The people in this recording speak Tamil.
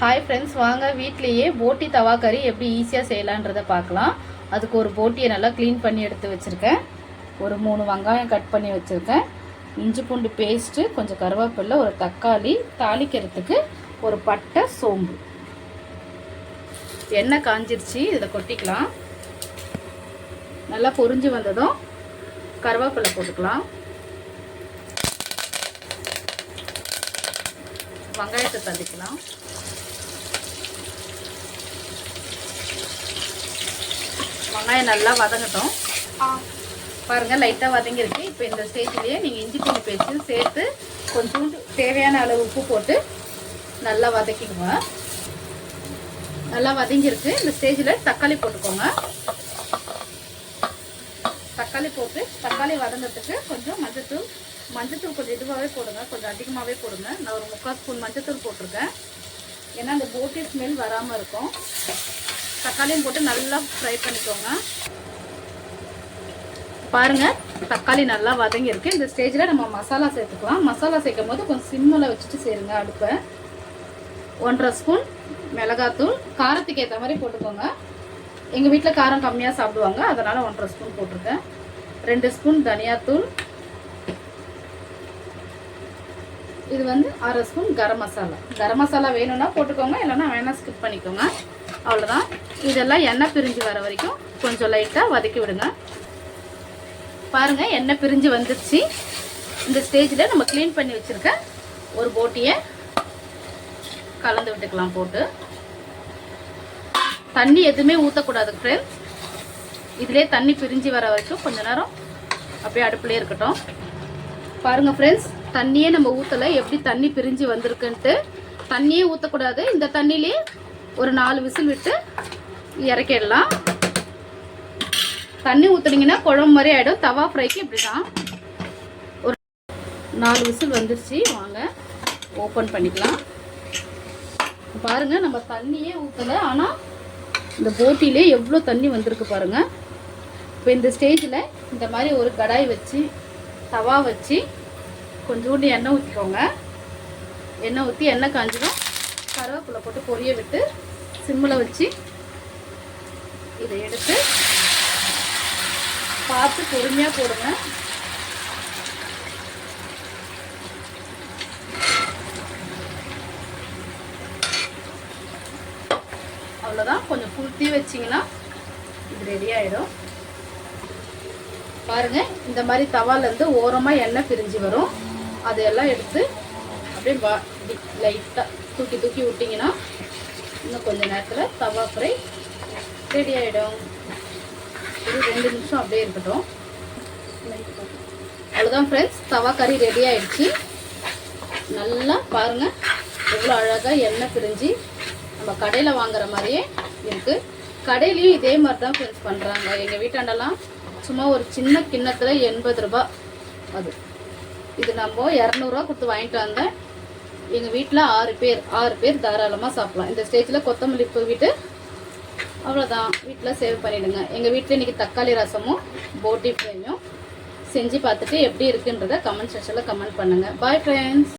ஹாய் ஃப்ரெண்ட்ஸ் வாங்க. வீட்லேயே போட்டி தவா கறி எப்படி ஈஸியாக செய்யலான்றதை பார்க்கலாம். அதுக்கு ஒரு போட்டியை நல்லா க்ளீன் பண்ணி எடுத்து வச்சுருக்கேன். ஒரு மூணு வெங்காயம் கட் பண்ணி வச்சுருக்கேன். இஞ்சி பூண்டு பேஸ்ட்டு கொஞ்சம் கருவேப்பிலை ஒரு தக்காளி தாளிக்கிறதுக்கு ஒரு பட்டை சோம்பு. எண்ணெய் காஞ்சிருச்சு இதை கொட்டிக்கலாம். நல்லா பொரிஞ்சு வந்ததும் கருவேப்பிலை போட்டுக்கலாம். வெங்காயத்தை தள்ளிக்கலாம். வெங்காயம் நல்லா வதங்கட்டும். பாருங்க லைட்டாக வதங்கிருக்கு இப்போ இந்த ஸ்டேஜ்லேயே நீங்கள் இஞ்சி பூண்டு பேஸ்ட்டு சேர்த்து கொஞ்சோண்டு தேவையான அளவு உப்பு போட்டு நல்லா வதக்கிக்குங்க. நல்லா வதங்கிருக்கு இந்த ஸ்டேஜில் தக்காளி போட்டுக்கோங்க. தக்காளி போட்டு தக்காளி வதங்கிறதுக்கு கொஞ்சம் மஞ்சத்தூள் மஞ்சத்தூள் கொஞ்சம் இதுவாகவே போடுங்க. கொஞ்சம் அதிகமாகவே போடுங்க. நான் ஒரு முக்கால் ஸ்பூன் மஞ்சத்தூள் போட்டிருக்கேன். ஏன்னா அந்த போட்டி ஸ்மெல் வராமல் இருக்கும். தக்காளியும் போட்டு நல்லா ஃப்ரை பண்ணிக்கோங்க. பாருங்க தக்காளி நல்லா வதங்கியிருக்கு. இந்த ஸ்டேஜில் நம்ம மசாலா சேர்த்துக்கலாம். மசாலா சேர்க்கும் போது கொஞ்சம் சிம்மில் வச்சுட்டு சேருங்க அடுப்பை. ஒன்றரை ஸ்பூன் மிளகாத்தூள். காரத்துக்கு ஏற்ற மாதிரி போட்டுக்கோங்க. எங்கள் வீட்டில் காரம் கம்மியாக சாப்பிடுவாங்க. அதனால் ஒன்றரை ஸ்பூன் போட்டிருக்கேன். ரெண்டு ஸ்பூன் தனியாத்தூள். இது வந்து அரை ஸ்பூன் கரம் மசாலா. கரம் மசாலா வேணும்னா போட்டுக்கோங்க. இல்லைன்னா வேணால் ஸ்கிப் பண்ணிக்கோங்க. அவ்வளோதான் இதெல்லாம் எண்ணெய் பிரிஞ்சு வர வரைக்கும் கொஞ்சம் லைட்டாக வதக்கி விடுங்க. பாருங்கள் எண்ணெய் பிரிஞ்சு வந்துருச்சு. இந்த ஸ்டேஜில் நம்ம க்ளீன் பண்ணி வச்சுருக்க ஒரு போட்டியை கலந்து விட்டுக்கலாம் போட்டு. தண்ணி எதுவுமே ஊற்றக்கூடாது ஃப்ரெண்ட்ஸ் இதிலே தண்ணி பிரிஞ்சு வர வரைக்கும் கொஞ்ச நேரம் அப்படியே அடுப்புலேயே இருக்கட்டும். பாருங்கள் ஃப்ரெண்ட்ஸ் தண்ணியே நம்ம ஊற்றலை எப்படி தண்ணி பிரிஞ்சு வந்திருக்குன்ட்டு தண்ணியே ஊற்றக்கூடாது இந்த தண்ணியிலே ஒரு நாலு விசில் விட்டு இறக்கிடலாம். தண்ணி ஊற்றுனீங்கன்னா குழம்பு மாதிரி ஆகிடும் தவா ஃப்ரைக்கு இப்படி தான் ஒரு நாலு விசில் வந்துருச்சு. வாங்க ஓப்பன் பண்ணிக்கலாம். பாருங்கள் நம்ம தண்ணியே ஊற்றலை ஆனால் இந்த போட்டிலே எவ்வளோ தண்ணி வந்திருக்கு பாருங்கள் இப்போ இந்த ஸ்டேஜில் இந்த மாதிரி ஒரு கடாய் வச்சு தவா வச்சு கொஞ்சோண்டு எண்ணெய் ஊற்றிக்கோங்க எண்ணெய் ஊற்றி எண்ணெய் காஞ்சிடும். கருவேப்பிலை போட்டு பொரிய விட்டு சிம்மில் வச்சு இதை எடுத்து பார்த்து பொறுமையாக போடுங்க. அவ்வளோதான் கொஞ்சம் புளுத்தி வச்சிங்கன்னா இது ரெடி ஆகிடும் பாருங்க இந்த மாதிரி தவாலேருந்து ஓரமாக எண்ணெய் பிரிஞ்சு வரும். அதையெல்லாம் எடுத்து அப்படியே வா லைட்டாக தூக்கி தூக்கி விட்டிங்கன்னா இன்னும் கொஞ்சம் நேரத்தில் தவா ஃப்ரை ரெடி ஆகிடும் இது ரெண்டு நிமிஷம் அப்படியே இருக்கட்டும். அவ்வளோதான் ஃப்ரெண்ட்ஸ் தவா கறி ரெடி ஆகிடுச்சு நல்லா பாருங்கள் எவ்வளோ அழகாக எண்ணெய் பிரிஞ்சு நம்ம கடையில் வாங்குற மாதிரியே இருக்குது கடையிலையும் இதே மாதிரி தான் ஃப்ரெண்ட்ஸ் பண்ணுறாங்க எங்கள் வீட்டாண்டெல்லாம் சும்மா ஒரு சின்ன கிண்ணத்தில் எண்பது ரூபா அது. இது நம்ம இரநூறுவா கொடுத்து வாங்கிட்டு வந்தேன் எங்கள் வீட்டில் ஆறு பேர் ஆறு பேர் தாராளமாக சாப்பிட்லாம். இந்த ஸ்டேஜில் கொத்தமல்லி தூவிட்டு அவ்வளோதான் வீட்டில் சேவ் பண்ணிவிடுங்க எங்கள் வீட்டில் இன்றைக்கி தக்காளி ரசமும் போட்டி ஃப்ரையும் செஞ்சு பார்த்துட்டு எப்படி இருக்குன்றதை கமெண்ட் செக்ஷனில் கமெண்ட் பண்ணுங்கள் பாய் ஃப்ரெண்ட்ஸ்